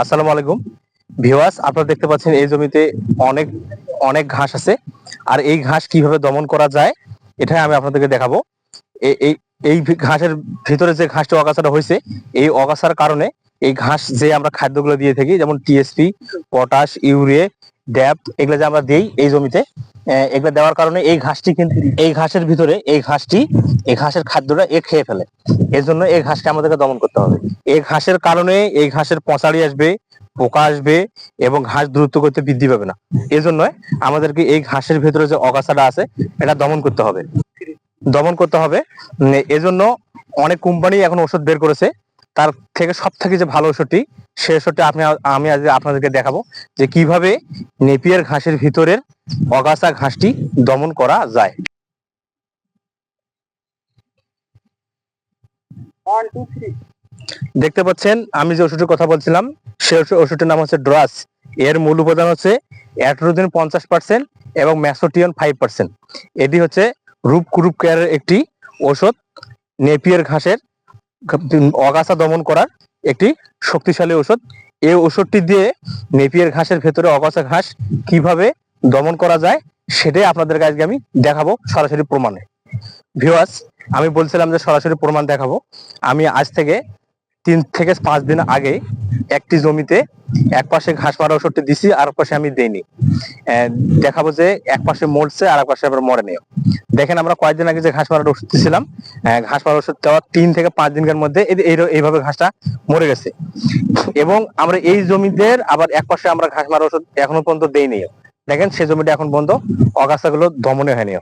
আসসালামু আলাইকুম। ভিওয়াস আপনারা দেখতে পাচ্ছেন এই জমিতে অনেক অনেক ঘাস আছে। আর এই ঘাস কীভাবে দমন করা যায়, এটাই আমি আপনাদেরকে দেখাবো। এই এই ঘাসের ভিতরে যে ঘাসটা অগাছাটা হয়েছে, এই অগাছার কারণে এই ঘাস যে আমরা খাদ্যগুলো দিয়ে থাকি, যেমন টিএসপি পটাশ ইউরিয়া ড্যাপ এগুলো যে আমরা দিই এই জমিতে এগুলো দেওয়ার কারণে এই ঘাসটি কিন্তু এই ঘাসের ভিতরে এই ঘাসটি এই ঘাসের খাদ্যটা এ খেয়ে ফেলে। এর জন্য এই ঘাসকে আমাদেরকে দমন করতে হবে। এই ঘাসের কারণে এই ঘাসের পচাড়ি আসবে, পোকা আসবে এবং ঘাস দ্রুত করতে বৃদ্ধি পাবে না। এই জন্য আমাদেরকে এই ঘাসের ভেতরে যে অগাছাটা আছে, এটা দমন করতে হবে। দমন করতে হবে। এজন্য অনেক কোম্পানি এখন ওষুধ বের করেছে। তার থেকে সব থেকে যে ভালো ওষুধটি সেই ওষুধটি আপনি আমি আজ আপনাদেরকে দেখাবো যে কীভাবে নেপিয়ার ঘাসের ভিতরের অগাছা ঘাসটি দমন করা যায়। দেখতে পাচ্ছেন আমি যে ওষুধের কথা বলছিলাম সে ওষু- ওষুধটির নাম হচ্ছে ড্রাস। এর মূল উপাদান হচ্ছে অ্যাট্রোজেন পঞ্চাশ পার্সেন্ট এবং ম্যাসোটিয়ন ফাইভ পার্সেন্ট। এটি হচ্ছে রূপ কুরুপ কেয়ারের একটি ওষুধ নেপিয়ার ঘাসের অগাছা দমন করার একটি শক্তিশালী ওষুধ এই ওষুধটি দিয়ে নেপিয়ার ঘাসের ভেতরে অগাছা ঘাস কীভাবে দমন করা যায় সেটাই আপনাদেরকে আজকে আমি দেখাবো সরাসরি প্রমাণে। ভিওয়াস আমি বলছিলাম যে সরাসরি প্রমাণ দেখাবো। আমি আজ থেকে তিন থেকে পাঁচ দিন আগে একটি জমিতে এক পাশে ঘাস মারা ওষুধটি দিছি আর পাশে আমি দেইনি। দেখাবো যে এক পাশে মরছে আর এক পাশে আবার মরে নিও দেখেন আমরা কয়েকদিন আগে যে ঘাস মারার ওষুধ দিছিলাম আহ, ঘাস মারার ওষুধ দেওয়ার তিন থেকে পাঁচ দিনের মধ্যে এই- এই- এইভাবে ঘাসটা মরে গেছে। এবং আমরা এই জমিদের আবার এক পাশে আমরা ঘাস মারা ওষুধ এখনও পর্যন্ত দেইনি দেখেন সে জমিটা এখন পর্যন্ত অগাছাগুলো দমনে হয়নি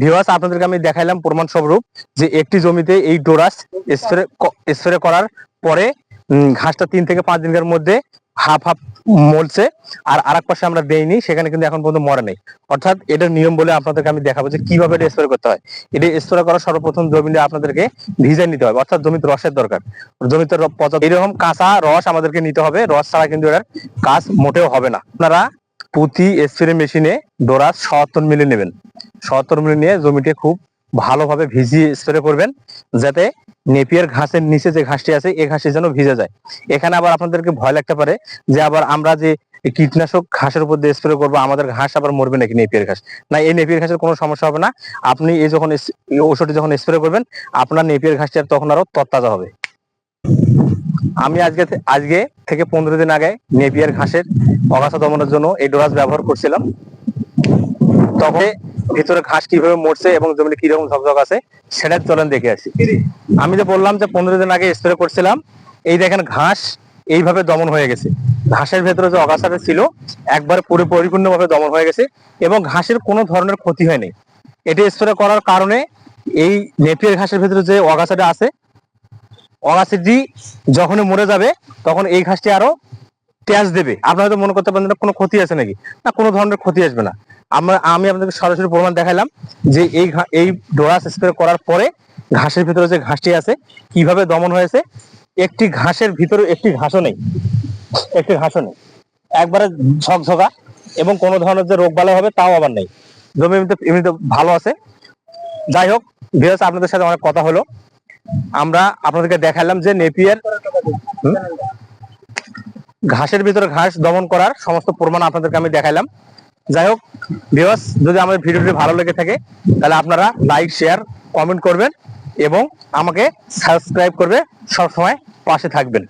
ভিউয়ার্স আপনাদেরকে আমি দেখাইলাম প্রমাণ স্বরূপ যে একটি জমিতে এই ডোরাস স্প্রে স্প্রে করার পরে ঘাসটা তিন থেকে পাঁচ দিনের মধ্যে হাফ হাফ মরছে আর আরেক পাশে আমরা দেইনি, সেখানে কিন্তু এখন পর্যন্ত মরে নেই। অর্থাৎ এটার নিয়ম বলে আপনাদেরকে আমি দেখাবো যে কীভাবে এটা স্প্রে করতে হয়। এটা স্প্রে করার সর্বপ্রথম জমিতে আপনাদেরকে ভিজে নিতে হবে, অর্থাৎ জমিতে রসের দরকার। জমিতে এরকম কাঁচা রস আমাদেরকে নিতে হবে, রস ছাড়া কিন্তু এটার কাজ মোটেও হবে না। আপনারা প্রতি স্প্রে মেশিনে ডোরাস সত্তর মিলি নেবেন। সত্তর নিয়ে জমিতে খুব ভালোভাবে ভিজিয়ে স্প্রে করবেন, যাতে নেপিয়ার ঘাসের নিচে যে ঘাসটি আছে এই ঘাসটি যেন ভিজে যায়। এখানে আবার আপনাদেরকে ভয় লাগতে পারে যে আবার আমরা যে কীটনাশক ঘাসের উপর দিয়ে স্প্রে করব, আমাদের ঘাস আবার মরবে নাকি নেপিয়ার ঘাস? না, এই নেপিয়ার ঘাসের কোনো সমস্যা হবে না। আপনি এই যখন ওষুধটি যখন স্প্রে করবেন, আপনার নেপিয়ার ঘাসটি আর তখন আরও তরতাজা হবে। আমি আজকে আজকে থেকে পনেরো দিন আগে নেপিয়ার ঘাসের অগাছা দমনের জন্য এই ডোরাস ব্যবহার করছিলাম। তবে ভিতরে ঘাস কীভাবে মরছে এবং জমিতে কীরকম ঝকঝক আছে, সেটা চলেন দেখে আসি। আমি যে বললাম যে পনেরো দিন আগে স্প্রে করছিলাম, এই দেখেন ঘাস এইভাবে দমন হয়ে গেছে। ঘাসের ভেতরে যে অগাছাটা ছিল, একবারে পুরো পরিপূর্ণভাবে দমন হয়ে গেছে এবং ঘাসের কোনো ধরনের ক্ষতি হয়নি। এটি স্প্রে করার কারণে এই নেপিয়ার ঘাসের ভেতরে যে অগাছাটা আছে, অগাছাটি যখনই মরে যাবে, তখন এই ঘাসটি আরও তেজ দেবে। আপনারা হয়তো মনে করতে পারেন কোনো ক্ষতি আছে নাকি? না, কোনো ধরনের ক্ষতি আসবে না। আমরা, আমি আপনাদের সরাসরি প্রমাণ দেখালাম যে এই এই ডোরাস স্প্রে করার পরে ঘাসের ভিতরে যে ঘাসটি আছে, কীভাবে দমন হয়েছে, একটি ঘাসের ভিতরে একটি ঘাসও নেই। একটি ঘাসও নেই। একবারে ঝকঝকা এবং কোনো ধরনের যে রোগ বালাই হবে তাও আবার নেই। জমি এমনিতে এমনিতে ভালো আছে। যাই হোক ভিউয়ার্স আপনাদের সাথে অনেক কথা হলো। আমরা আপনাদেরকে দেখালাম যে নেপিয়ার ঘাসের ভিতরে ঘাস দমন করার সমস্ত প্রমাণ আপনাদেরকে আমি দেখাইলাম। যাই হোক ভিউয়ার্স যদি আমাদের ভিডিওটি ভালো লেগে থাকে, তাহলে আপনারা লাইক শেয়ার কমেন্ট করবেন এবং আমাকে সাবস্ক্রাইব করবে সবসময় পাশে থাকবেন।